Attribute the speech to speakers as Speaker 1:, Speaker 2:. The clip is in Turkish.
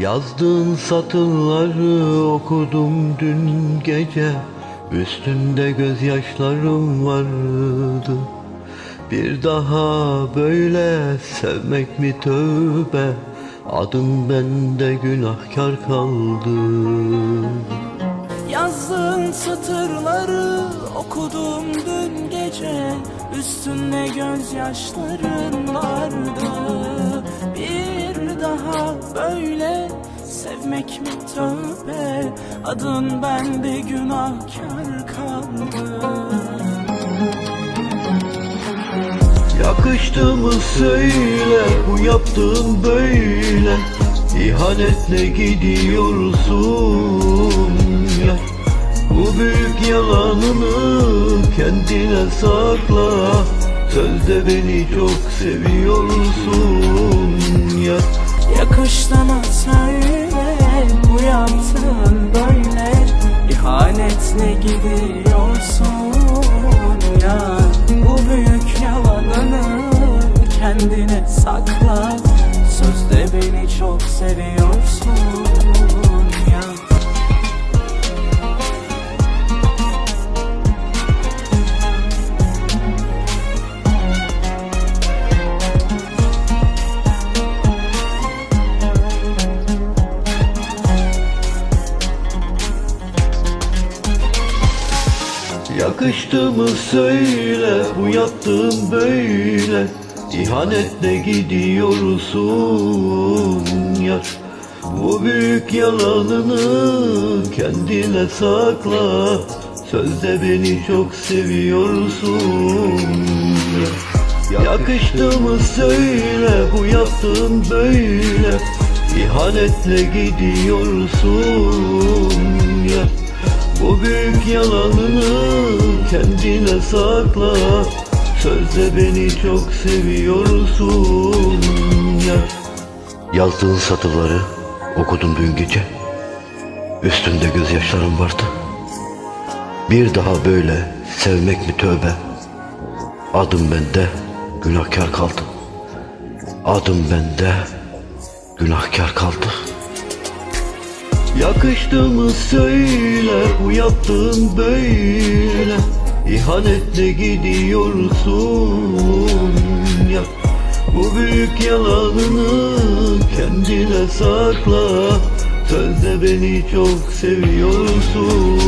Speaker 1: Yazdığın satırları okudum dün gece. Üstünde gözyaşlarım vardı. Bir daha böyle sevmek mi tövbe? Adım bende günahkar kaldı
Speaker 2: Yazdığın satırları okudum dün gece. Üstünde gözyaşların vardı. Bir daha böyle sevmek mi? Tövbe. Adın bende günahkar kaldı.
Speaker 1: Yakıştı mı söyle bu yaptığın böyle? İhanetle gidiyorsun yalanını kendine sakla. Sözde beni çok seviyorsun ya.
Speaker 2: Yakıştı mı söyle bu yaptığın böyle. İhanetle gidiyorsun ya? Bu büyük yalanını kendine sakla. Sözde beni çok seviyorsun
Speaker 1: Yakıştı mı söyle bu yaptığın böyle. İhanetle gidiyorsun yar Bu büyük yalanını kendine sakla. Sözde beni çok seviyorsun ya. Yakıştı mı söyle bu yaptığın böyle. İhanetle gidiyorsun ya. Bu büyük yalanını kendine sakla. Sözde beni çok seviyorsun. Ya Yazdığın satırları okudum dün gece. Üstünde gözyaşlarım vardı. Bir daha böyle sevmek mi tövbe? Adım bende günahkar kaldı Adım bende günahkar kaldı Yakıştı mı söyle bu yaptığın böyle. İhanetle gidiyorsun ya. Bu büyük yalanını kendine sakla. Sözde beni çok seviyorsun